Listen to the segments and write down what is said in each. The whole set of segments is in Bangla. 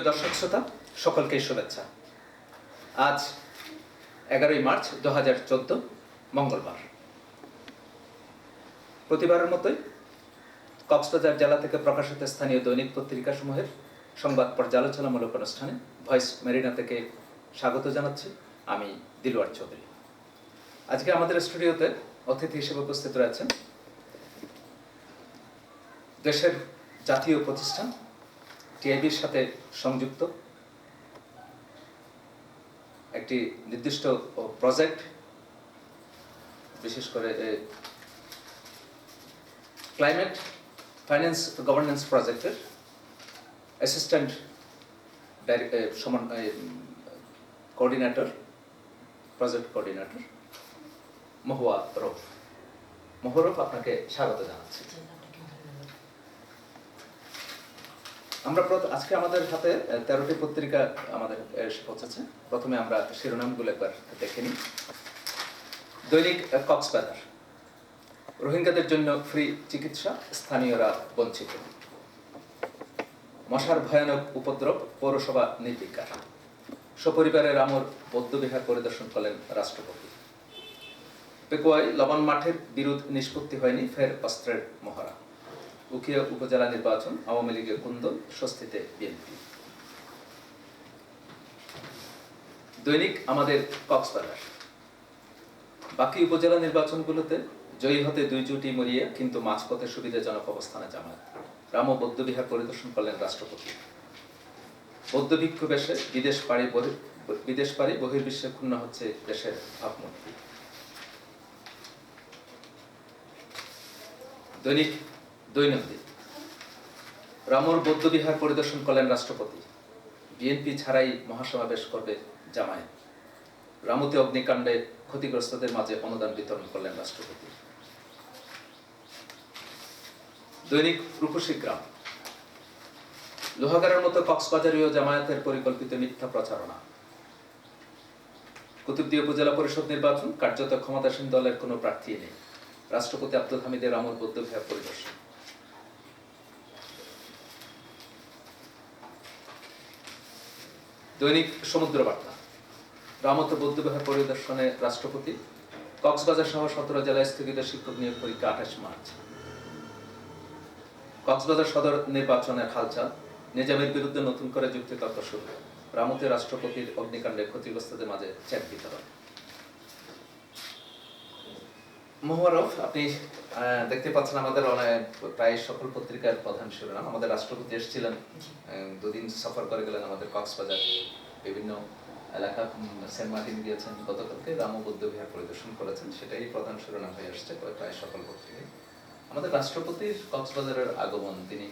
সুপ্রিয় দর্শক শ্রোতা, সকলকে শুভেচ্ছা। আজ এগারোই মার্চ দু হাজার চোদ্দ, মঙ্গলবার। প্রতিবারের মতোই কক্সবাজার জেলা থেকে প্রকাশিত স্থানীয় দৈনিক পত্রিকাসমূহের সংবাদ পর্যালোচনামূলক অনুষ্ঠানে ভয়েস মেরিনা থেকে স্বাগত জানাচ্ছি আমি দিলওয়ার চৌধুরী। আজকে আমাদের স্টুডিওতে অতিথি হিসেবে উপস্থিত রয়েছেন দেশের জাতীয় প্রতিষ্ঠান টিআইবির সাথে সংযুক্ত। একটি নির্দিষ্ট প্রজেক্ট, বিশেষ করে ক্লাইমেট ফাইন্যান্স গভর্নেন্স প্রজেক্টের অ্যাসিস্ট্যান্ট সমান coordinator, project coordinator, Mahua Rouf. মহরফ আপনাকে স্বাগত জানাচ্ছি। আমরা আজকে আমাদের হাতে তেরোটি পত্রিকা আমাদের এসে পৌঁছেছে। প্রথমে আমরা শিরোনামগুলো একবার দেখে নিই। দৈনিক কক্সবাজার। রোহিঙ্গাদের জন্য ফ্রি চিকিৎসা, স্থানীয়রা বঞ্চিত। মশার ভয়ানক উপদ্রব, পৌরসভা নির্বিকার। সপরিবারের আমর বৌদ্ধবিহার পরিদর্শন করলেন রাষ্ট্রপতি। পেকুয়ায় লবণ মাঠের বিরোধ নিষ্পত্তি হয়নি, ফের অস্ত্রের মহড়া। উখিয়া উপজেলা নির্বাচন, আওয়ামী লীগের কুন্দল স্বস্তিতে বিএনপি। দৈনিক আমাদের কক্সবাজার। বাকি উপজেলা নির্বাচনগুলোতে জয়ী হতে দুই জুটি মরিয়ে কিন্তু মাঝপথে সুবিধাজনক অবস্থানে জামায়াত। রাম ও বৌদ্ধবিহার পরিদর্শন করলেন রাষ্ট্রপতি। বৌদ্ধ বিক্ষোভ এসে বিদেশ পাড়ি বিদেশ পাড়ি বহির্বিশ্বে ক্ষুণ্ণ হচ্ছে দেশের ভাবমূর্তি। দৈনিক দৈনন্দিন। রামর বৌদ্ধবিহার পরিদর্শন করলেন রাষ্ট্রপতি। বিএনপি ছাড়াই মহাসমাবেশ করবে জামায়াত। রামুতে অগ্নিকাণ্ডে ক্ষতিগ্রস্তদের মাঝে অনুদান বিতরণ করলেন রাষ্ট্রপতি। দৈনিক রূপসী গ্রাম। লোহাগারের মতো কক্সবাজারীয় জামায়াতের পরিকল্পিত মিথ্যা প্রচারণা। কুতুবদি উপজেলা পরিষদ নির্বাচন, কার্যত ক্ষমতাসীন দলের কোনো প্রার্থী নেই। রাষ্ট্রপতি আব্দুল হামিদের আমর বৌদ্ধবিহার পরিদর্শন। দৈনিক সমুদ্র বার্তা রামত বৌদ্ধবিহার পরিদর্শনে রাষ্ট্রপতি, কক্সবাজার সহ সতেরো জেলায় স্থগিত শিক্ষক নিয়োগ পরীক্ষা আঠাশ মার্চ। কক্সবাজার সদর নির্বাচনের হালচাল, নিজামের বিরুদ্ধে নতুন করে যুক্তিতর্ক শুরু। রামতে রাষ্ট্রপতির অগ্নিকাণ্ডে ক্ষতিগ্রস্তদের মাঝে চেক বিতরণ। মোহারফ আপনি দেখতে পাচ্ছেন আমাদের প্রায় সকল পত্রিকার প্রধান শিরোনাম। আমাদের রাষ্ট্রপতি এসেছিলেন দুদিন সফর করে গেলেন আমাদের কক্সবাজার। বিভিন্ন এলাকা সেন্ট মার্টিন গিয়েছেন, গতকালকে রাম বৌদ্ধ বিহার পরিদর্শন করেছেন, সেটাই প্রধান শিরোনাম হয়ে আসছে প্রায় সকল পত্রিকায়। আমাদের রাষ্ট্রপতির কক্সবাজারের আগমন, তিনি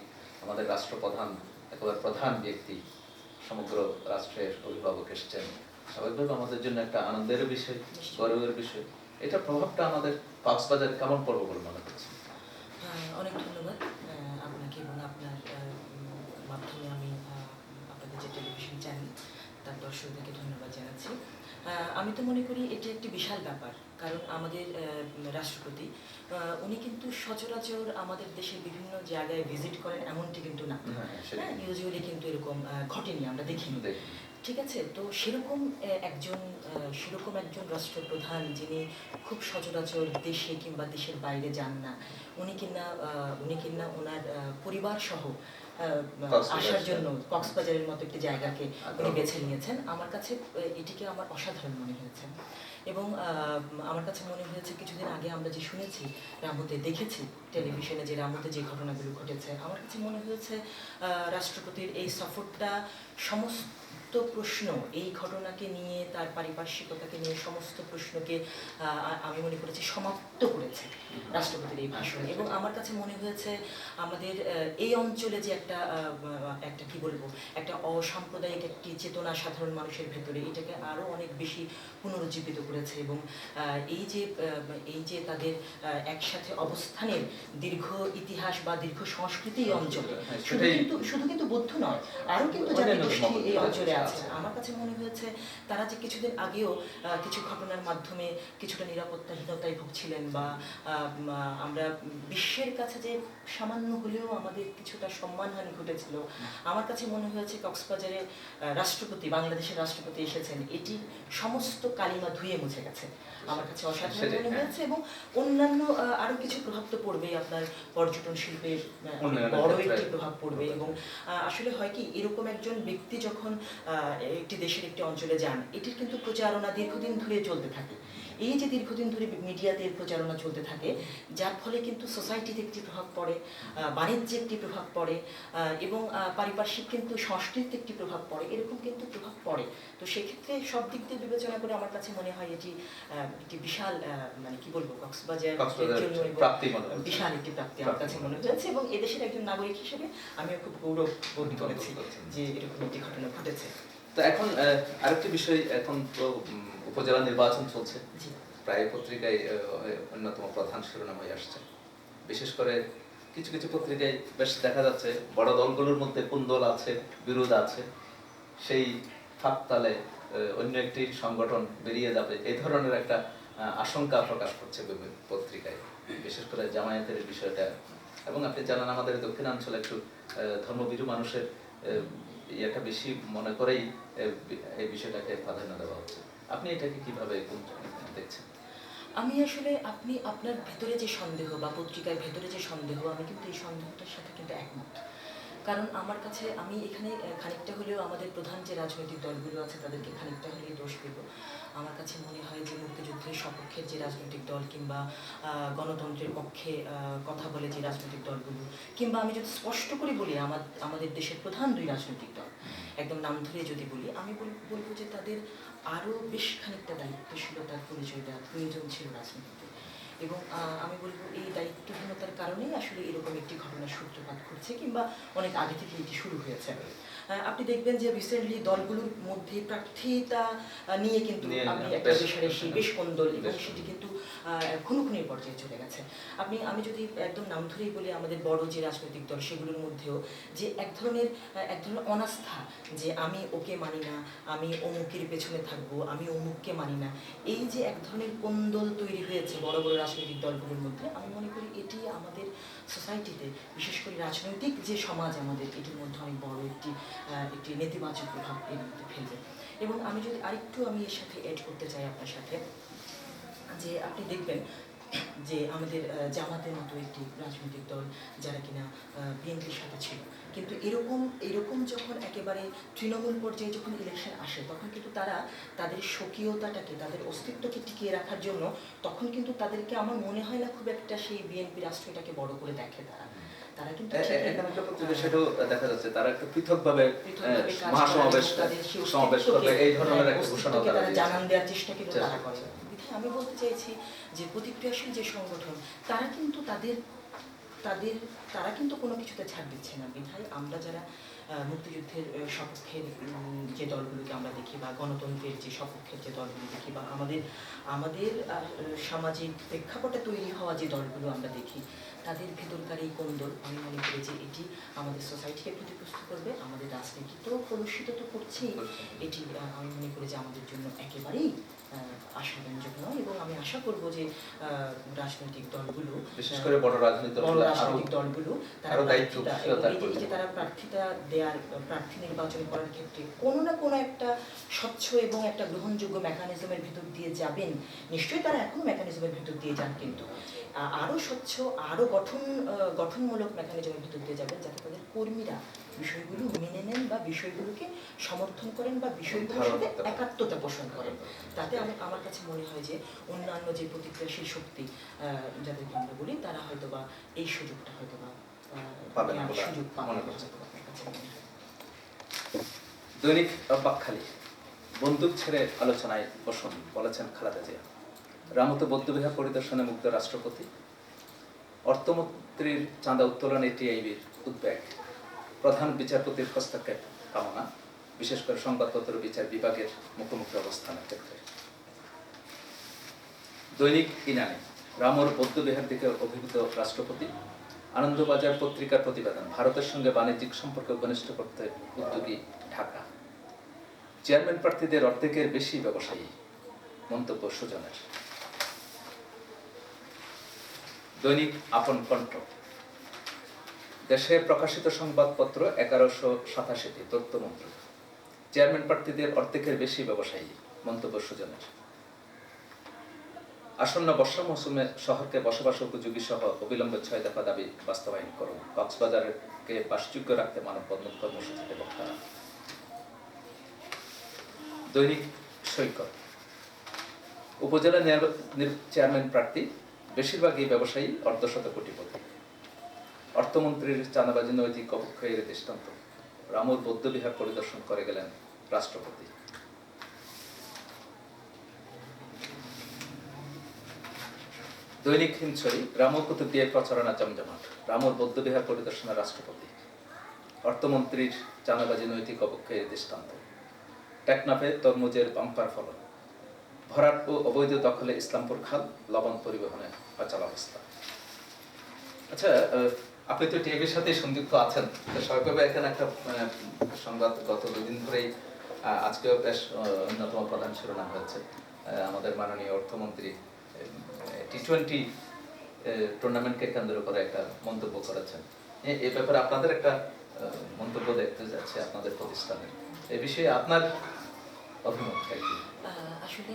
আমাদের রাষ্ট্রপ্রধান, একেবারে প্রধান ব্যক্তি, সমগ্র রাষ্ট্রের অভিভাবক এসেছেন। স্বাভাবিকভাবে আমাদের জন্য একটা আনন্দের বিষয়, গৌরবের বিষয়। এটা প্রভাবটা আমাদের কক্সবাজার কেমন পড়বে বলে মনে আহ, অনেক ধন্যবাদ। আপনাকে এবং আপনার মাধ্যমে আমি আপনাদের যে টেলিভিশন চ্যানেল তার দর্শকদেরকে ধন্যবাদ জানাচ্ছি। আমি তো মনে করি এটি একটি বিশাল ব্যাপার কারণ আমাদের রাষ্ট্রপতি উনি কিন্তু সচরাচর আমাদের দেশের বিভিন্ন জায়গায় ভিজিট করেন এমনটি কিন্তু না। হ্যাঁ, হ্যাঁ ইউজুয়ালি কিন্তু এরকম ঘটেনি আমরা দেখিনি। দেখি। ঠিক আছে? তো সেরকম একজন সেরকম একজন রাষ্ট্রপ্রধান যিনি খুব সচরাচর দেশে কিংবা দেশের বাইরে যান না উনি কিনা আহ, উনি কিনা ওনার পরিবার সহ আসার জন্য কক্সবাজারের মতো একটি জায়গাকে উনি বেছে নিয়েছেন। আমার কাছে এটিকে আমার অসাধারণ মনে হয়েছে। এবং আমার কাছে মনে হয়েছে কিছুদিন আগে আমরা যে শুনেছি, রামুতে দেখেছি টেলিভিশনে যে রামুতে যে ঘটনাগুলো ঘটেছে, আমার কাছে মনে হয়েছে রাষ্ট্রপতির এই সফরটা সমস্ত প্রশ্ন, এই ঘটনাকে নিয়ে, তার পারিপার্শ্বিকতাকে নিয়ে সমস্ত প্রশ্নকে আমি মনে করেছি সমাপ্ত করেছে রাষ্ট্রপতির এই ভাষণ। এবং আমার কাছে মনে হয়েছে, আমাদের এই অঞ্চলে যে একটা একটা কি বলব, একটা অসাম্প্রদায়িক একটি চেতনা সাধারণ মানুষের ভেতরে, এটাকে আরও অনেক বেশি পুনরুজ্জীবিত করেছে এবং এই যে এই যে তাদের একসাথে অবস্থানের দীর্ঘ ইতিহাস বা দীর্ঘ সংস্কৃতি এই অঞ্চলে হ্যাঁ, শুধু কিন্তু শুধু কিন্তু বৌদ্ধ নয় আরও কিন্তু অন্যান্য জাতিগোষ্ঠী এই অঞ্চলে আছে, আছে আছে। আমার কাছে মনে হয়েছে তারা যে কিছুদিন আগেও কিছু ঘটনার মাধ্যমে কিছুটা নিরাপত্তাহীনতায় ভুগছিলেন বা আমরা বিশ্বের কাছে যে সামান্য হলেও আমাদের কিছুটা সম্মানহানি ঘটেছিল আমার কাছে মনে হয়েছে কক্সবাজারে রাষ্ট্রপতি বাংলাদেশের রাষ্ট্রপতি এসেছেন এটি সমস্ত কালিমা ধুয়ে মুছে গেছে। আমার কাছে অসাধারণ মনে হ্যাঁ। হয়েছে এবং অন্যান্য আরও কিছু প্রভাব তো পড়বেই আপনার পর্যটন শিল্পের বড় একটি প্রভাব পড়বে এবং আহ, আসলে হয় কি এরকম একজন ব্যক্তি যখন আহ, একটি দেশের একটি অঞ্চলে যান এটির কিন্তু প্রচারণা দীর্ঘদিন ধরে চলতে থাকে। এই যে দীর্ঘদিন ধরে মিডিয়াতে এর প্রচারণা চলতে থাকে যার ফলে কিন্তু সোসাইটিতে একটি প্রভাব পড়ে বাণিজ্যে একটি প্রভাব পড়ে এবং পারিপার্শ্বিক কিন্তু সংস্কৃতিতে একটি প্রভাব পড়ে এরকম কিন্তু প্রভাব পড়ে। তো সেক্ষেত্রে সব দিক দিয়ে বিবেচনা করে আমার কাছে মনে হয় এটি একটি বিশাল মানে কি বলব কক্সবাজার। বিশাল একটি প্রাপ্তি আমার কাছে মনে হয়েছে এবং এদেশের একজন নাগরিক হিসেবে আমিও খুব গৌরব বোধ করেছি যে এরকম একটি ঘটনা ঘটেছে। তো এখন আরেকটি বিষয় এখন তো উপজেলা নির্বাচন চলছে। প্রায় পত্রিকায় অন্যতম প্রধান শিরোনাম হয়ে আসছে। বিশেষ করে কিছু কিছু পত্রিকায় বেশ দেখা যাচ্ছে বড় দলগুলোর মধ্যে কোন দল আছে বিরোধ আছে সেই ফাঁকতালে অন্য একটি সংগঠন বেরিয়ে যাবে এই ধরনের একটা আশঙ্কা প্রকাশ করছে বিভিন্ন পত্রিকায়। বিশেষ করে জামায়াতের বিষয়টা। এবং আপনি জানান আমাদের দক্ষিণাঞ্চলে একটু আহ, ধর্মভীরু মানুষের ইয়েটা বেশি মনে করেই এই বিষয়টাকে প্রাধান্য দেওয়া হচ্ছে। আপনি এটাকে কীভাবে দেখছেন? আমি আসলে, আপনি আপনার ভেতরে যে সন্দেহ বা পত্রিকার ভেতরে যে সন্দেহ, আমি কিন্তু এই সন্দেহটার সাথে কিন্তু একমত। কারণ আমার কাছে, আমি এখানে খানিকটা হলেও আমাদের প্রধান যে রাজনৈতিক দলগুলো আছে, তাদেরকে খানিকটা হলেই দোষ দেব। আমার কাছে মনে হয় যে মুক্তিযুদ্ধের সপক্ষের যে রাজনৈতিক দল কিংবা গণতন্ত্রের পক্ষে কথা বলে যে রাজনৈতিক দলগুলো, কিংবা আমি যদি স্পষ্ট করে বলি আমাদের দেশের প্রধান দুই রাজনৈতিক দল, একদম নাম ধরে যদি বলি, আমি বল- বলব যে তাদের আরও বেশ খানিকটা দায়িত্বশীলতার পরিচয় দেওয়ার প্রয়োজন ছিল রাজনীতিতে। এবং আহ, আমি বলব এই দায়িত্বহীনতার কারণেই আসলে এরকম একটি ঘটনার সূত্রপাত ঘটছে কিংবা অনেক আগে থেকে এটি শুরু হয়েছে। আপনি দেখবেন যে রিসেন্টলি দলগুলোর মধ্যে প্রার্থিতা নিয়ে কিন্তু আপনি একটা রেশারেশি বেশ কোন্দল এবং সেটি কিন্তু খুনুখুনির পর্যায়ে চলে গেছে। আপনি আমি যদি একদম নাম ধরেই বলি আমাদের বড় যে রাজনৈতিক দল সেগুলোর মধ্যেও যে এক ধরনের এক ধরনের অনাস্থা যে আমি ওকে মানি না আমি অমুকের পেছনে থাকব আমি অমুককে মানি না এই যে এক ধরনের কোন্দল তৈরি হয়েছে বড় বড় রাজনৈতিক দলগুলোর মধ্যে, আমি মনে করি এটি আমাদের সোসাইটিতে বিশেষ করে রাজনৈতিক যে সমাজ আমাদের, এটির মধ্যে অনেক বড় একটি একটি নেতিবাচক প্রভাব এর মধ্যে ফেলবে। এবং আমি যদি আরেকটু আমি এর সাথে অ্যাড করতে চাই আপনার সাথে, যে আপনি দেখবেন যে আমাদের জামাতের মতো একটি রাজনৈতিক দল যারা কিনা বিএনপির সাথে ছিল। কিন্তু এরকম এরকম যখন একেবারে তৃণমূল পর্যায়ে যখন ইলেকশন আসে তখন কিন্তু তারা তাদের স্বকীয়তাটাকে তাদের অস্তিত্বকে টিকিয়ে রাখার জন্য তখন কিন্তু তাদেরকে আমার মনে হয় না খুব একটা সেই বিএনপি রাষ্ট্রটাকে বড় করে দেখে তারা। তারা কিন্তু এ- এ- ঠিকই, এখানে একটা পত্রিকা আহ, সেটাও দেখা যাচ্ছে তারা একটু পৃথকভাবে পৃথকভাবে আহ, কাজ মহাসমাবেশ করা এবং তাদের সেই সমাবেশ করবে এই ধরনের একটা ঘোষণা তারা তারা জানান দেওয়ার চেষ্টা কিন্তু তারা করে। আমি বলতে চাইছি যে প্রতিক্রিয়াশীল যে সংগঠন তারা কিন্তু তাদের তাদের তারা কিন্তু কোনো কিছুতে ছাড় দিচ্ছে না। বিধায় আমরা যারা মুক্তিযুদ্ধের সপক্ষের যে দলগুলোকে আমরা দেখি বা গণতন্ত্রের যে সপক্ষের যে দলগুলো দেখি বা আমাদের আমাদের সামাজিক প্রেক্ষাপটে তৈরি হওয়া যে দলগুলো আমরা দেখি তাদের ভেতরকার এই কোন্দল আমি মনে করি যে এটি আমাদের সোসাইটিকে ক্ষতিগ্রস্ত করবে আমাদের রাজনীতি তো কলুষিত তো করছেই। এটি আমি মনে করি যে আমাদের জন্য একেবারেই আশাব্যঞ্জক নয় এবং আমি আশা করব যে রাজনৈতিক দলগুলো বিশেষ করে বড় রাজনৈতিক দলগুলো তারা যে- তারা প্রার্থিতা দেওয়ার প্রার্থী নির্বাচন করার ক্ষেত্রে কোনো না কোনো একটা স্বচ্ছ এবং একটা গ্রহণযোগ্য মেকানিজমের ভিতর দিয়ে যাবেন। নিশ্চয়ই তারা এখন মেকানিজমের ভিতর দিয়ে যান কিন্তু। আ- আরও স্বচ্ছ আরও গঠন গঠনমূলক মেকানিজমের ভিতর দিয়ে যাবেন যাতে তাদের কর্মীরা বিষয়গুলো মেনে নেন বা বিষয়গুলোকে সমর্থন করেন বা বিষয়গুলোর সাথে একাত্মতা পোষণ করেন তাতে আমি- আমার কাছে মনে হয় যে অন্যান্য যে প্রতিক্রিয়াশীল শক্তি যাদেরকে আমরা বলি তারা হয়তো বা এই সুযোগটা হয়তো বা সুযোগ পাবে না, করছেন। হয়তো বা আমার কাছে হয়। দৈনিক পাকখালি বন্দুক ছেড়ে আলোচনায় বসুন বলেছেন খালেদা জিয়া রামত বৌদ্ধবিহার পরিদর্শনে মুক্ত রাষ্ট্রপতি। অর্থমন্ত্রীর চাঁদা উত্তোলন এটিআইবির উদ্বেগ। প্রধান বিচারপতির হস্তক্ষেপ কামনা, বিশেষ করে সংবাদপত্র বিচার বিভাগের মুখোমুখি অবস্থানের ক্ষেত্রে। দৈনিক ইনানি, রামর বৌদ্ধবিহার থেকে অভিভূত রাষ্ট্রপতি। আনন্দবাজার পত্রিকার প্রতিবেদন, ভারতের সঙ্গে বাণিজ্যিক সম্পর্ক ঘনিষ্ঠ করতে উদ্যোগী ঢাকা। চেয়ারম্যান প্রার্থীদের অর্ধেকের বেশি ব্যবসায়ী, মন্তব্য সুজনের। দৈনিক আপন কণ্ঠ। দেশে প্রকাশিত সংবাদপত্র এগারোশো সাতাশিটি তথ্যমন্ত্র চেয়ারম্যান প্রার্থীদের অর্ধেকের বেশি ব্যবসায়ী, মন্তব্য সুজনের। আসন্ন বর্ষা মৌসুমে শহরকে বসবাস উপযোগী সহ অবিলম্বে ছয় দফা দাবি বাস্তবায়ন করুন। কক্সবাজারকে বাসযোগ্য রাখতে মানববন্ধন কর্মসূচিতে বক্তারা দৈনিক সৈকত। উপজেলা চেয়ারম্যান প্রার্থী বেশিরভাগই ব্যবসায়ী অর্ধশত কোটিপতি। অর্থমন্ত্রীর চাঁদাবাজি নৈতিক অবক্ষয়ের দৃষ্টান্ত। রামুর বৌদ্ধবিহার পরিদর্শন করে গেলেন রাষ্ট্রপতি। দৈনিক হিমছড়ি রামুর কুতুব দিয়ে প্রচারণা জমজমাট। রামুর বৌদ্ধবিহার পরিদর্শনে রাষ্ট্রপতি। অর্থমন্ত্রীর চাঁদাবাজি নৈতিক অবক্ষয়ের দৃষ্টান্ত। টেকনাফে তরমুজের বাম্পার ফলন। ভরাট ও অবৈধ দখলে ইসলামপুর খাল লবণ পরিবহনে অচল অবস্থা। আচ্ছা আপনি তো টিভির সাথে সংযুক্ত আছেন। তো এখানে একটা সংবাদ গত দুদিন ধরেই আজকেও বেশ অন্যতম প্রধান শিরোনাম হয়েছে। আমাদের মাননীয় অর্থমন্ত্রী টি টোয়েন্টি টুর্নামেন্টকে কেন্দ্র করে একটা মন্তব্য করেছেন। এ- ব্যাপারে আপনাদের একটা মন্তব্য দেখতে যাচ্ছে আপনাদের প্রতিষ্ঠানের এ বিষয়ে আপনার অভিমতটা কি আসলে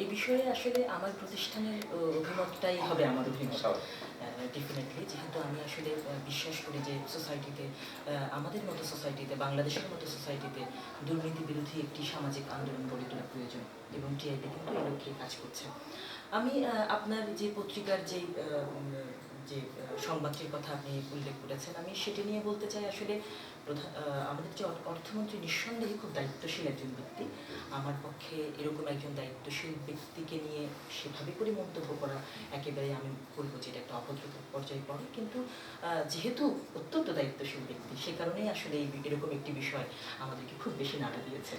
এই বিষয়ে আসলে আমার প্রতিষ্ঠানের অভিমতটাই হবে আমার অভিমত। ডেফিনেটলি যেহেতু আমি আসলে বিশ্বাস করি যে সোসাইটিতে আমাদের মতো সোসাইটিতে বাংলাদেশের মতো সোসাইটিতে দুর্নীতি বিরোধী একটি সামাজিক আন্দোলন গড়ে তোলা প্রয়োজন এবং টিআইপি কিন্তু এই লক্ষ্যে কাজ করছে। আমি আপনার যে পত্রিকার যে যে সংবাদটির কথা আপনি উল্লেখ করেছেন আমি সেটি নিয়ে বলতে চাই আসলে প্রধা- আহ, আমাদের যে অর্থমন্ত্রী নিঃসন্দেহে খুব দায়িত্বশীল একজন ব্যক্তি। আমার পক্ষে এরকম একজন দায়িত্বশীল ব্যক্তিকে নিয়ে সেভাবে করে মন্তব্য করা একেবারে আমি বলব যে এটা একটা অভদ্র পর্যায়ে পড়ে। কিন্তু যেহেতু অত্যন্ত দায়িত্বশীল ব্যক্তি সে কারণেই আসলে এরকম একটি বিষয় আমাদেরকে খুব বেশি নাড়া দিয়েছে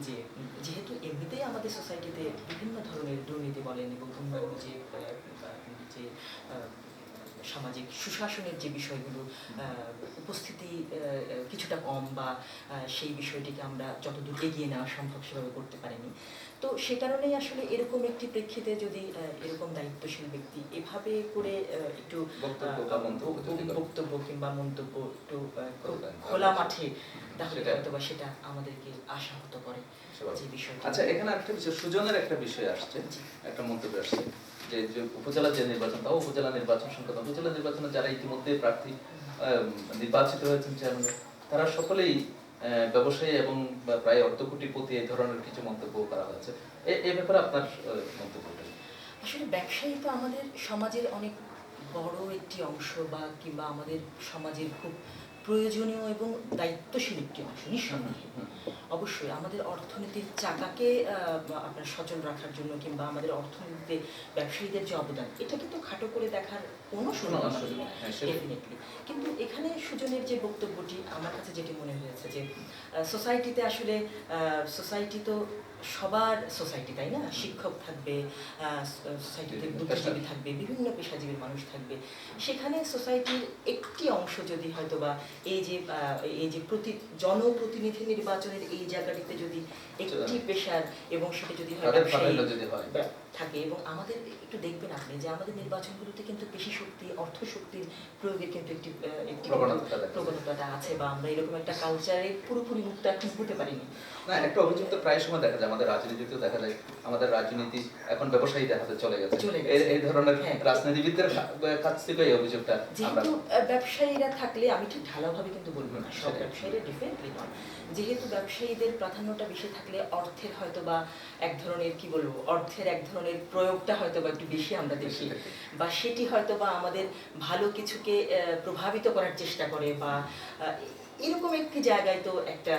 যে যেহেতু এমনিতেই আমাদের সোসাইটিতে বিভিন্ন ধরনের দুর্নীতি বলেন এবং অন্যান্য যে যে সামাজিক সুশাসনের যে বিষয়গুলো উপস্থিতি কিছুটা কম বা সেই বিষয়টিকে আমরা যতদূর এগিয়ে নেওয়া সম্ভব সেভাবে করতে পারিনি। তো সে কারণেই আসলে এরকম একটি প্রেক্ষিতে যদি এরকম দায়িত্বশীল ব্যক্তি এভাবে করে একটু বক্তব্য কিংবা মন্তব্য একটু খোলা মাঠে তাহলে হয়তো বা সেটা আমাদেরকে আশাহত করে যে আচ্ছা এখানে একটা বিষয় সুজনের একটা বিষয় আসছে একটা মন্তব্য আসছে। যে উপজেলা যে নির্বাচন তাও উপজেলা নির্বাচন সংক্রান্ত উপজেলা নির্বাচনে যারা ইতিমধ্যে প্রার্থী নির্বাচিত হয়েছেন চেয়ারম্যান তারা সকলেই ব্যবসায়ী এবং প্রায় অর্ধ প্রতি এই ধরনের কিছু মন্তব্য করা হয়েছে। এ- এই ব্যাপারে আপনার আহ, মন্তব্যটা আসলে ব্যবসায়ী তো আমাদের সমাজের অনেক বড় একটি অংশ বা কিংবা আমাদের সমাজের খুব প্রয়োজনীয় এবং দায়িত্বশীল একটি অংশ নিঃসন্দেহে। অবশ্যই আমাদের অর্থনীতির চাকাকে আপনার সচল রাখার জন্য কিংবা আমাদের অর্থনীতিতে ব্যবসায়ীদের যে অবদান এটা কিন্তু খাটো করে দেখার কোনো সুযোগ নেই, হ্যাঁ। ডেফিনেটলি কিন্তু এখানে সুজনের যে বক্তব্যটি আমার কাছে যেটি মনে হয়েছে যে সোসাইটিতে আসলে সোসাইটি তো সবার সোসাইটি তাই না? শিক্ষক থাকবে সোসাইটিতে বুদ্ধিজীবী থাকবে বিভিন্ন পেশাজীবীর মানুষ থাকবে। সেখানে সোসাইটির একটি অংশ যদি হয়তো বা এই যে এই যে প্রতি জনপ্রতিনিধি নির্বাচনের এই জায়গাটিতে যদি একটি পেশার এবং সেটা যদি হয় থাকে এবং আমাদের একটু দেখবেন আপনি যে আমাদের নির্বাচনগুলোতে কিন্তু পেশি শক্তি অর্থ শক্তির প্রয়োগের কিন্তু একটি একটি প্রবণতাটা আছে বা আমরা এরকম একটা কালচারে পুরোপুরি মুক্ত এখন হতে পারিনি। না একটা অভিযোগ তো প্রায় সময় দেখা যায় আমাদের রাজনীতিতেও দেখা যায় আমাদের রাজনীতি এখন ব্যবসায়ীদের হাতে চলে গেছে। এই- ধরনের হ্যাঁ। রাজনীতিবিদদের কাছ থেকে এই অভিযোগটা যেহেতু ব্যবসায়ীরা থাকলে আমি ঠিক ঢালাওভাবে কিন্তু বলব না সব ব্যবসায়ীরা ডিফারেন্টলি নয়। যেহেতু ব্যবসায়ীদের প্রাধান্যটা বেশি থাকলে অর্থের হয়তো বা এক ধরনের কি বলব অর্থের এক ধরনের প্রয়োগটা হয়তো বা একটু বেশি আমরা দেখি। বা সেটি হয়তো বা আমাদের ভালো কিছুকে প্রভাবিত করার চেষ্টা করে বা এরকম একটি জায়গায় তো একটা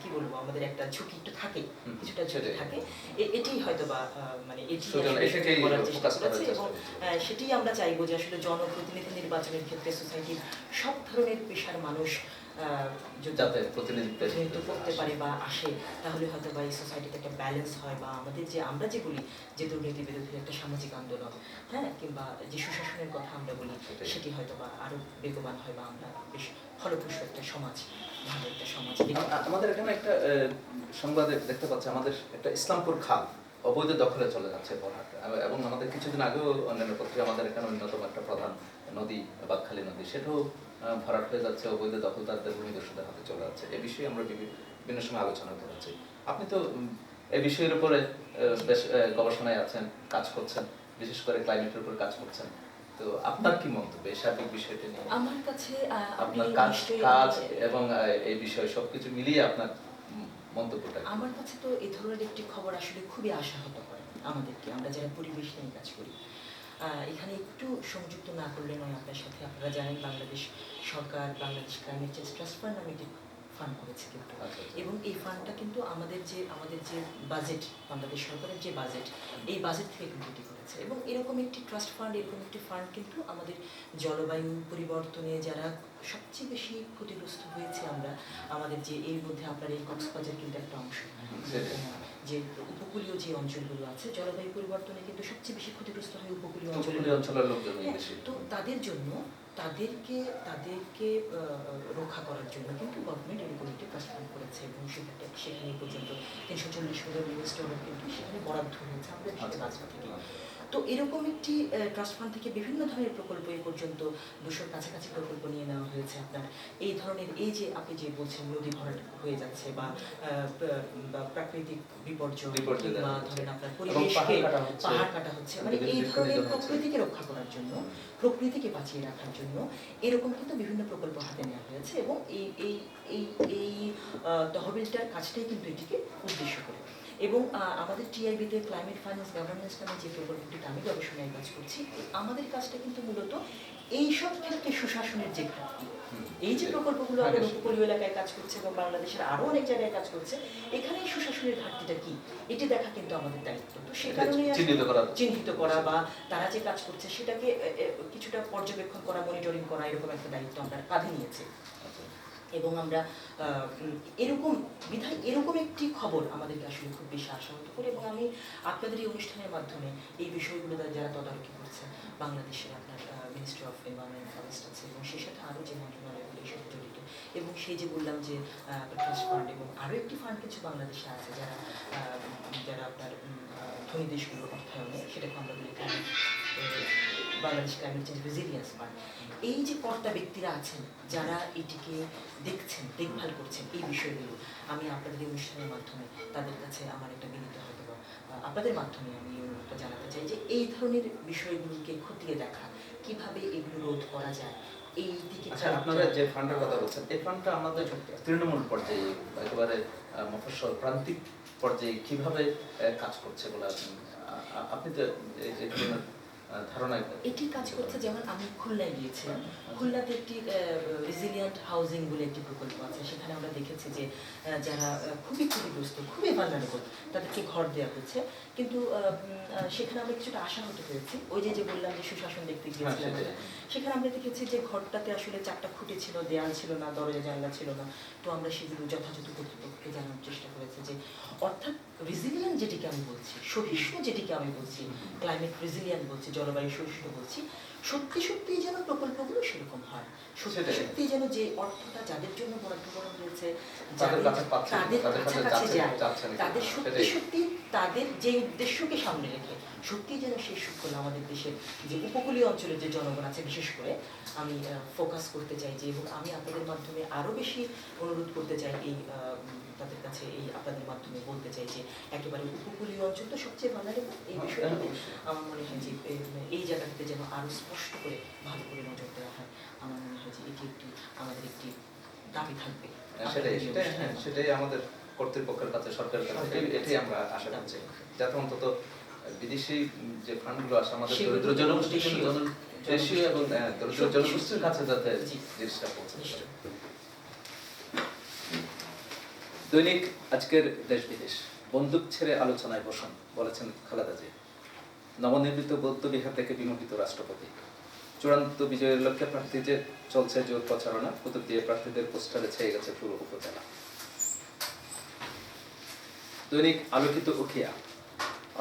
কি বলব আমাদের একটা ঝুঁকি একটু থাকে কিছুটা ঝুঁকি। থাকে। এটি হয়তো বা মানে এটি বলার চেষ্টা করেছে এবং সেটি আমরা চাইব যে আসলে জনপ্রতিনিধি নির্বাচনের ক্ষেত্রে সোসাইটির সব ধরনের পেশার মানুষ যাতে প্রতিনিধিত্ব প্রতিনিধিত্ব করতে পারে বা আসে তাহলে হয়তো বা এই সোসাইটিতে একটা ব্যালেন্স হয় বা আমাদের যে আমরা যে বলি যে দুর্নীতি বিরোধী একটা সামাজিক আন্দোলন হ্যাঁ? কিংবা যে সুশাসনের কথা আমরা বলি সেটি হয়তো বা আরও বেগবান হয় বা আমরা বেশ ফলপ্রসূ একটা সমাজ ভালো একটা সমাজ আমাদের এখানে একটা সংবাদে দেখতে পাচ্ছি আমাদের একটা ইসলামপুর খাল অবৈধ দখলে চলে যাচ্ছে বরহাট। এবং আমাদের কিছুদিন আগেও অন্যান্য পত্রিকা আমাদের এখানে অন্যতম একটা প্রধান নদী বাকখালী নদী সেটাও ভরাট হয়ে যাচ্ছে অবৈধ দখলদারদের ভূমিদস্যুদের হাতে চলে যাচ্ছে। এ বিষয়ে আমরা বিভিন্ন সময় আলোচনা করেছি। আপনি তো এই বিষয়ের উপরে বেশ গবেষণায় আছেন কাজ করছেন বিশেষ করে ক্লাইমেটের উপর কাজ করছেন। তো আপনার কি মন্তব্য এই সার্বিক বিষয়টি নিয়ে? আমার কাছে আপনার কাজ কাজ এবং এই বিষয় সবকিছু মিলিয়ে আপনার মন্তব্যটা আমার কাছে তো এই ধরনের একটি খবর আসলে খুবই আশাহত করে আমাদেরকে। আমরা যারা পরিবেশ নিয়ে কাজ করি এখানে একটু সংযুক্ত না করলে নয় আপনার সাথে আপনারা জানেন বাংলাদেশ সরকার Bangladesh climate change trust fund নামে একটি ফান্ড করেছে কিন্তু আচ্ছা, আচ্ছা। এবং এই ফান্ডটা কিন্তু আমাদের যে আমাদের যে বাজেট বাংলাদেশ সরকারের যে বাজেট এই বাজেট থেকে কিন্তু করেছে এবং এরকম একটি ট্রাস্ট ফান্ড এরকম একটি ফান্ড কিন্তু আমাদের জলবায়ু পরিবর্তনে যারা সবচেয়ে বেশি ক্ষতিগ্রস্ত হয়েছে আমরা আমাদের যে এর মধ্যে আপনার এই কক্সবাজার কিন্তু একটা অংশ। যে উপকূলীয় যে অঞ্চলগুলো আছে জলবায়ু পরিবর্তনে কিন্তু সবচেয়ে বেশি ক্ষতিগ্রস্ত হয় উপকূলীয় অঞ্চল অঞ্চলের লোকজন হ্যাঁ, তো তাদের জন্য তাদেরকে তাদেরকে রক্ষা করার জন্য কিন্তু গভর্নমেন্ট এরকম একটি ফান্ড করেছে এবং সেখানে সেখানে পর্যন্ত তিনশো চল্লিশ মিলিয়ন ইউএস ডলার কিন্তু সেখানে বরাদ্দ হয়েছে। আমাদের আচ্ছা, থেকে তো এরকম একটি ট্রাস্ট ফান্ড থেকে বিভিন্ন ধরনের প্রকল্প এই পর্যন্ত দুশোর কাছাকাছি প্রকল্প নিয়ে নেওয়া হয়েছে আপনার। এই ধরনের এই যে আপনি যে বলছেন নদী ভরাট হয়ে যাচ্ছে বা প্রাকৃতিক বিপর্যয়। ধরেন আপনার পরিবেশকে পাহাড় কাটা হচ্ছে। মানে এই ধরনের প্রকৃতিকে রক্ষা করার জন্য প্রকৃতিকে বাঁচিয়ে রাখার জন্য এরকম কিন্তু বিভিন্ন প্রকল্প হাতে নেওয়া হয়েছে এবং এই এই এই এই তহবিলটার কাজটাই কিন্তু এটিকে উদ্দেশ্য করে। এবং আমাদের টিআইবিতে ক্লাইমেট ফাইন্যান্স গভর্নেন্স নামে যে প্রকল্পটিতে আমি গবেষণায় কাজ করছি আমাদের কাজটা কিন্তু মূলত এইসব ক্ষেত্রে সুশাসনের যে ঘাটতি। এই যে প্রকল্পগুলো হ্যাঁ, আমাদের উপকূলীয় এলাকায় কাজ করছে এবং বাংলাদেশের আরও অনেক জায়গায় কাজ করছে এখানে সুশাসনের ঘাটতিটা কি? এটি দেখা কিন্তু আমাদের দায়িত্ব। তো সে কারণে চিহ্নিত করা বা তারা যে কাজ করছে সেটাকে কিছুটা পর্যবেক্ষণ করা মনিটরিং করা এরকম একটা দায়িত্ব আমরা কাঁধে নিয়েছি। এবং আমরা এরকম বিধায়, এরকম একটি খবর আমাদেরকে আসলে খুব বেশি আশাহত করে এবং আমি আপনাদের এই অনুষ্ঠানের মাধ্যমে এই বিষয়গুলো যারা তদারকি করছে বাংলাদেশের আপনার মিনিস্ট্রি অফ এনভায়রনমেন্ট ফরেস্ট আছে এবং সেই সাথে আরও যে মন্ত্রণালয়গুলো এই সাথে জড়িত এবং সেই যে বললাম যে ট্রাস্ট ফান্ড এবং আরও একটি ফান্ড কিছু বাংলাদেশে আছে যারা যারা আপনার ধনী দেশগুলোর অর্থায়নে সেটাকে আমরা বলি Bangladesh climate change resilience fund এই যে কর্তা ব্যক্তিরা আছেন যারা এটিকে দেখছেন দেখভাল করছেন এই বিষয়গুলো আমি আপনাদের এই অনুষ্ঠানের মাধ্যমে তাদের কাছে আমার একটা বিনীত হয়তো বা, আপনাদের মাধ্যমে আমি এই অনুরোধটা জানাতে চাই যে এই ধরনের বিষয়গুলোকে খতিয়ে দেখা কীভাবে এগুলো রোধ করা যায় এই দিকে আচ্ছা আপনারা যে ফান্ডের কথা বলছেন এই ফান্ডটা আমাদের তৃণমূল পর্যায়ে একেবারে মফস্বল প্রান্তিক পর্যায়ে কীভাবে কাজ করছে বলে আপনি তো এই- ধারণায় এটি। কাজ করছে যেমন আমি খুলনায় গিয়েছিলাম। খুলনাতে একটি রেজিলিয়েন্ট হাউজিং বলে একটি প্রকল্প আছে। সেখানে আমরা দেখেছি যে যারা খুবই ক্ষতিগ্রস্ত খুবই তাদেরকে ঘর দেওয়া হচ্ছে। কিন্তু সেখানে আমরা কিছুটা আশাহত হয়েছি। ওই যে যে বললাম যে সুশাসন দেখতে গিয়েছিলাম হ্যাঁ, সেখানে আমরা দেখেছি যে ঘরটাতে আসলে চারটা খুঁটি ছিল দেয়াল ছিল না দরজা জানলা ছিল না। তো আমরা সেগুলো যথাযথ কর্তৃপক্ষকে জানার চেষ্টা করেছি যে অর্থাৎ রেজিলিয়েন্ট যেটিকে আমি বলছি সহিষ্ণু যেটিকে আমি বলছি ক্লাইমেট রেজিলিয়ান বলছি জলবায়ু সহিষ্ণু বলছি সত্যি সত্যি যেন প্রকল্পগুলো সেরকম হয়। সত্যি। সত্যি যেন যে অর্থটা যাদের জন্য বরাদ্দ করা হয়েছে তাদের কাছাকাছি যায় তাদের সত্যি সত্যি তাদের যে উদ্দেশ্যকে সামনে রেখে সত্যি যেন সেই সুফল আমাদের দেশের যে উপকূলীয় অঞ্চলের যে জনগণ আছে বিশেষ করে আমি ফোকাস করতে চাই যে এবং আমি আপনাদের মাধ্যমে আরও বেশি অনুরোধ করতে চাই এই তাদের কাছে এই আপনাদের মাধ্যমে বলতে চাই যে একেবারে উপকূলীয় অঞ্চল তো সবচেয়ে ভালো এই হ্যাঁ, বিষয়টাতে আমার মনে হয় যে এই- এই জায়গাটাতে যেন আরও স্পষ্ট করে ভালো করে নজর দেওয়া হয়। আমার মনে হয় যে এটি একটি আমাদের একটি দাবি থাকবে। হ্যাঁ, সেটাই সেটাই হ্যাঁ সেটাই আমাদের কর্তৃপক্ষের কাছে সরকারের কাছে এটাই- আমরা আশা করছি। যাতে অন্তত বিদেশি যে ফান্ডগুলো আসে আমাদের দরিদ্র জনগোষ্ঠীর দেশীয়- এবং দরিদ্র জনগোষ্ঠীর কাছে যাতে জিনিসটা পৌঁছে দৈনিক আজকের দেশ বিদেশ। বন্দুক ছেড়ে আলোচনায় বসুন বলেছেন খালেদা জি নবনির্মিত বৌদ্ধ বিহার থেকে বিমোহিত রাষ্ট্রপতি। চূড়ান্ত বিজয়ের লক্ষ্যে প্রার্থীদের চলছে জোর প্রচারণা কুতুব দিয়ে প্রার্থীদের পোস্টারে ছেয়ে গেছে পুরো উপজেলা। দৈনিক আলোকিত উখিয়া,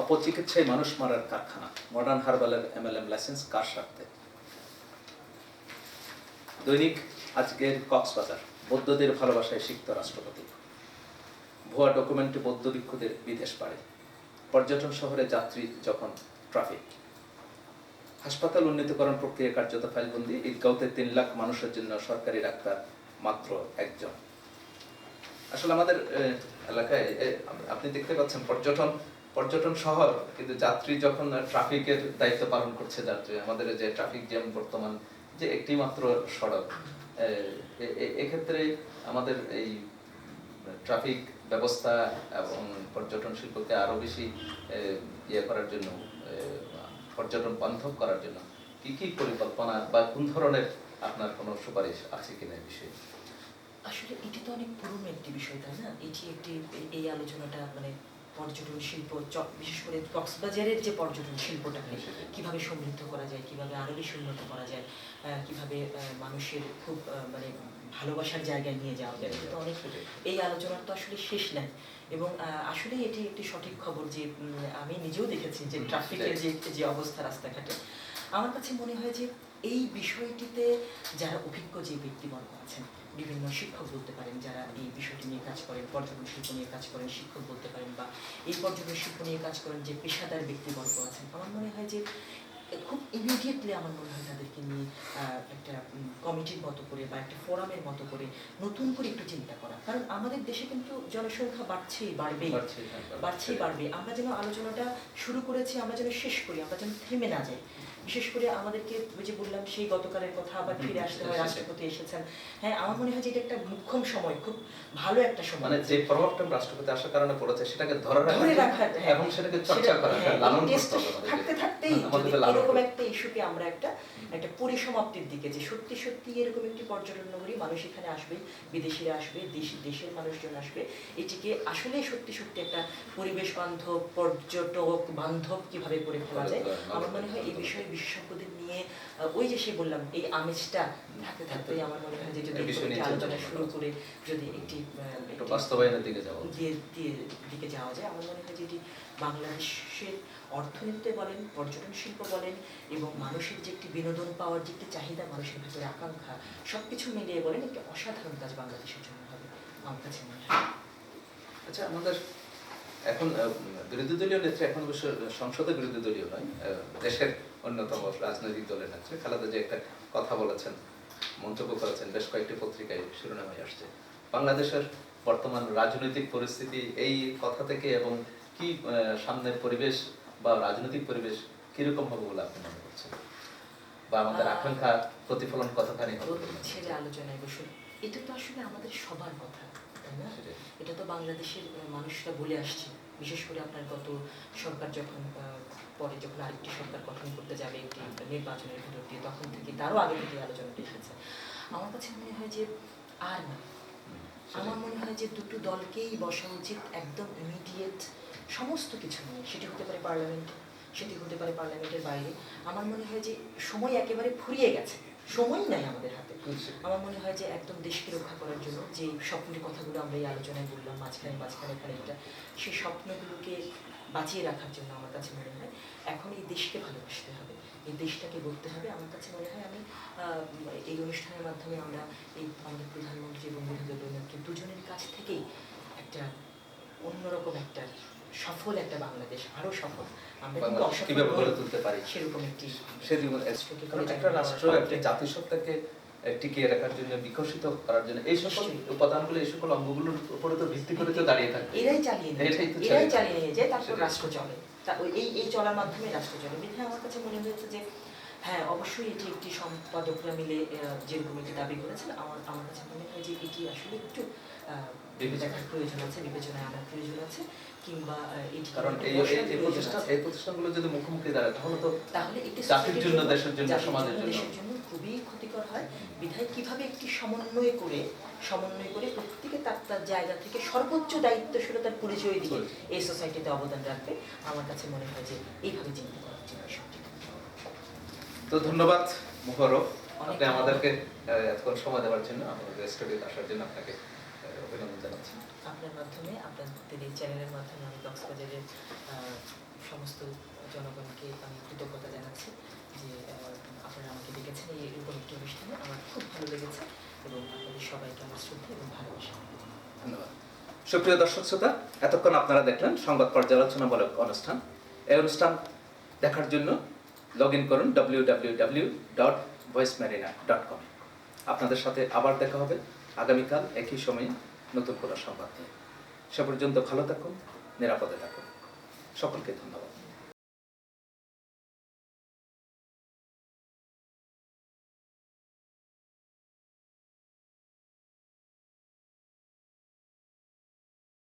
অপচিকিৎসায় মানুষ মারার কারখানা মডার্ন হারবালের এমএলএম লাইসেন্স কার স্বার্থে? দৈনিক আজকের কক্সবাজার, বৌদ্ধদের ভালোবাসায় সিক্ত রাষ্ট্রপতি। ভুয়া ডকুমেন্টে বৌদ্ধ ভিক্ষুদের বিদেশ পাড়ে পর্যটন শহরে যাত্রী যখন ট্রাফিক হাসপাতাল উন্নীতকরণ প্রক্রিয়া কার্যত ফাইলবন্দি, ঈদগাঁওতে তিন লাখ মানুষের জন্য সরকারি ডাক্তার মাত্র একজন। আসলে আমাদের এলাকায় আপনি দেখতে পাচ্ছেন পর্যটন পর্যটন শহর, কিন্তু যাত্রী যখন ট্রাফিকের দায়িত্ব পালন করছে যাত্রী আমাদের যে ট্রাফিক জ্যাম বর্তমান যে একটি মাত্র সড়ক এক্ষেত্রে আমাদের এই ট্রাফিক ব্যবস্থা এবং পর্যটন শিল্পকে আরও বেশি ইয়ে করার জন্য পর্যটন বান্ধব করার জন্য কি কি পরিকল্পনা বা কোন ধরনের আপনার কোনো সুপারিশ আছে কিনা এই বিষয়ে আসলে এটি তো অনেক পুরনো একটি বিষয় তাই না এটি একটি এই আলোচনাটা মানে পর্যটন শিল্প বিশেষ করে কক্সবাজারের যে পর্যটন শিল্পটাকে। কীভাবে সমৃদ্ধ করা যায় কীভাবে আরও বেশি উন্নত করা যায় কীভাবে মানুষের খুব মানে ভালোবাসার জায়গায় নিয়ে যাওয়া যায়। এটা তো অনেক এই আলোচনার তো আসলে শেষ নাই। এবং আসলে এটি একটি সঠিক খবর যে আমি নিজেও দেখেছি যে ট্রাফিকের যে যে অবস্থা রাস্তাঘাটে। আমার কাছে মনে হয় যে এই বিষয়টিতে যারা অভিজ্ঞ যে ব্যক্তিবর্গ আছেন বিভিন্ন শিক্ষক বলতে পারেন যারা এই বিষয়টি নিয়ে কাজ করেন পর্যটন শিল্প নিয়ে কাজ করেন শিক্ষক বলতে পারেন বা এই পর্যটন শিল্প নিয়ে কাজ করেন যে পেশাদার ব্যক্তিবর্গ আছেন আমার মনে হয় যে খুব ইমিডিয়েটলি আমার মনে হয় তাদেরকে নিয়ে আহ, একটা কমিটির মতো করে বা একটা ফোরামের মতো করে নতুন করে একটু চিন্তা করা। কারণ আমাদের দেশে কিন্তু জনসংখ্যা বাড়ছেই বাড়বেই। বাড়ছে, হ্যাঁ, বাড়ছে। বাড়ছেই বাড়বে। আমরা যেন আলোচনাটা শুরু করেছি আমরা যেন শেষ করি আমরা যেন থেমে না যাই। বিশেষ করে আমাদেরকে ওই যে বললাম সেই গতকালের কথা আবার ফিরে আসতে হয় রাষ্ট্রপতি এসেছেন। হ্যাঁ আমার মনে হয় যে এটা একটা মুখ্যম সময় খুব ভালো একটা সময়। মানে যে প্রভাবটা রাষ্ট্রপতি আসার কারণে পড়েছে সেটাকে ধরে রাখা ধরে রাখা হ্যাঁ, এবং সেটাকে চর্চা করা হ্যাঁ, লালন করতে থাকতে থাকতেই এরকম একটা ইস্যুকে আমরা একটা একটা পরিসমাপ্তির দিকে যে সত্যি সত্যি এরকম একটি পর্যটন নগরী মানুষ এখানে আসবে বিদেশিরা আসবে দেশ দেশের মানুষজন আসবে এটিকে আসলে সত্যি সত্যি একটা পরিবেশ বান্ধব পর্যটক বান্ধব কীভাবে করে ফেলা যায়? আমার মনে হয় এই বিষয়ে বিশেষজ্ঞদের নিয়ে ওই যে সে বললাম এই আমেজটা থাকতে থাকতেই আমার মনে হয় যে যদি আলোচনা শুরু করে যদি একটি বাস্তবায়নের দিকে যাওয়া দিয়ে দিকে যাওয়া যায় আমার মনে হয় যে এটি বাংলাদেশের অর্থনীতিতে বলেন পর্যটন শিল্প বলেন এবং মানুষের যে একটি বিনোদন পাওয়ার যে একটি চাহিদা মানুষের ভিতরে আকাঙ্ক্ষা সব কিছু মিলিয়ে বলেন একটি অসাধারণ কাজ বাংলাদেশের জন্য হবে আমার কাছে মনে হয়। আচ্ছা আমাদের এখন বিরোধী দলীয় নেত্রী এখন অবশ্য সংসদে বিরোধী দলীয় নয় দেশের অন্যতম রাজনৈতিক দলের নেত্রী। খালেদা যে একটা কথা বলেছেন মন্তব্য করেছেন বেশ কয়েকটি পত্রিকায় শিরোনামে আসছে। বাংলাদেশের বর্তমান রাজনৈতিক পরিস্থিতি এই কথা থেকে এবং কি সামনের পরিবেশ বা রাজনৈতিক পরিবেশ কীরকম হবে বলে আপনি মনে করছেন? বা আমাদের আকাঙ্ক্ষা প্রতিফলন কতখানি করছেন? ছেড়ে আলোচনায় বসুন। এটা তো আসলে আমাদের সবার কথা তাই না? এটা তো বাংলাদেশের মানুষরা বলে আসছে বিশেষ করে আপনার গত সরকার যখন পরে যখন আরেকটি সরকার গঠন করতে যাবে একটি নির্বাচনের ভিতর দিয়ে তখন থেকে তারও আগে থেকে আলোচনাটা এসেছে। আমার কাছে মনে হয় যে আর না। আমার মনে হয় যে দুটো দলকেই বসা উচিত একদম ইমিডিয়েট সমস্ত কিছু নিয়ে। সেটি হতে পারে পার্লামেন্টে সেটি হতে পারে পার্লামেন্টের বাইরে। আমার মনে হয় যে সময় একেবারে ফুরিয়ে গেছে। সময় নাই আমাদের হাতে। আমার মনে হয় যে একদম দেশকে রক্ষা করার জন্য যে স্বপ্নের কথাগুলো আমরা এই আলোচনায় বললাম মাঝখানে মাঝখানে এখানে এটা সেই স্বপ্নগুলোকে বাঁচিয়ে রাখার জন্য আমার কাছে মনে হয় এখন এই দেশকে ভালোবাসতে হবে। এই দেশটাকে গড়তে হবে। আমার কাছে মনে হয় আমি এই অনুষ্ঠানের মাধ্যমে আমরা এই আমাদের প্রধানমন্ত্রী এবং বিরোধী দলীয় দুজনের কাছ থেকেই একটা অন্যরকম একটা সফল একটা বাংলাদেশ আরও সফল। আমরা কিন্তু অসফল তুলতে পারি? সেরকম একটি একটা রাষ্ট্র একটি জাতিসত্তাকে টিকিয়ে রাখার জন্য বিকশিত করার জন্য এই সকল উপাদানগুলো এই সকল অঙ্গগুলোর উপরে তো ভিত্তি করে তো দাঁড়িয়ে থাকে। এরাই চালিয়ে এরাই তো এরাই চালিয়ে নিয়ে যায় তারপর রাষ্ট্র চলে। তা ওই এই এই চলার মাধ্যমে রাষ্ট্র চলে। বিধায় আমার কাছে মনে হয়েছে যে হ্যাঁ অবশ্যই এটি একটি সম্পাদকরা মিলে যেরকম একটি দাবি করেছেন আমার আমার কাছে মনে হয় যে এটি আসলে একটু আহ। দেখার প্রয়োজন আছে বিবেচনায় আনার প্রয়োজন আছে কিংবা কারণ এই এই- এই প্রতিষ্ঠান এই প্রতিষ্ঠানগুলো যদি মুখোমুখি দাঁড়ায় তাহলে তো তাহলে এটি জাতির জন্য, দেশের জন্য, সমাজের জন্য। দেশের জন্য খুবই ক্ষতিকর হয়। বিধায় কীভাবে একটি সমন্বয় করে সমন্বয় করে প্রত্যেকে তার তার জায়গা থেকে সর্বোচ্চ দায়িত্বশীলতার পরিচয় দিয়ে এই সোসাইটিতে অবদান রাখবে। আমার কাছে মনে হয় যে এইভাবে চিন্তা করা উচিত তো ধন্যবাদ মুহরফ আপনি আমাদেরকে এতক্ষণ সময় দেওয়ার জন্য আমাদের স্টুডিওতে আসার জন্য আপনাকে অভিনন্দন জানাচ্ছি আপনার মাধ্যমে আপনাদের এই চ্যানেলের মাধ্যমে আমি কক্সবাজারের সমস্ত জনগণকে আমি কৃতজ্ঞতা জানাচ্ছি যে আপনারা আমাকে ডেকেছেন এই এরকম একটি অনুষ্ঠানে। আমার খুব ভালো লেগেছে এবং আপনাদের সবাইকে আমার শ্রদ্ধা এবং ভালোবাসা। ধন্যবাদ। সুপ্রিয় দর্শক শ্রোতা এতক্ষণ আপনারা দেখলেন সংবাদ পর্যালোচনামূলক অনুষ্ঠান। এই অনুষ্ঠান দেখার জন্য লগ ইন করুন W W W dot voice marina dot com আপনাদের সাথে আবার দেখা হবে আগামীকাল একই সময়ে। নতুন কোনো সংবাদ নিয়ে। সে পর্যন্ত ভালো থাকুন নিরাপদে থাকুন। সকলকে ধন্যবাদ।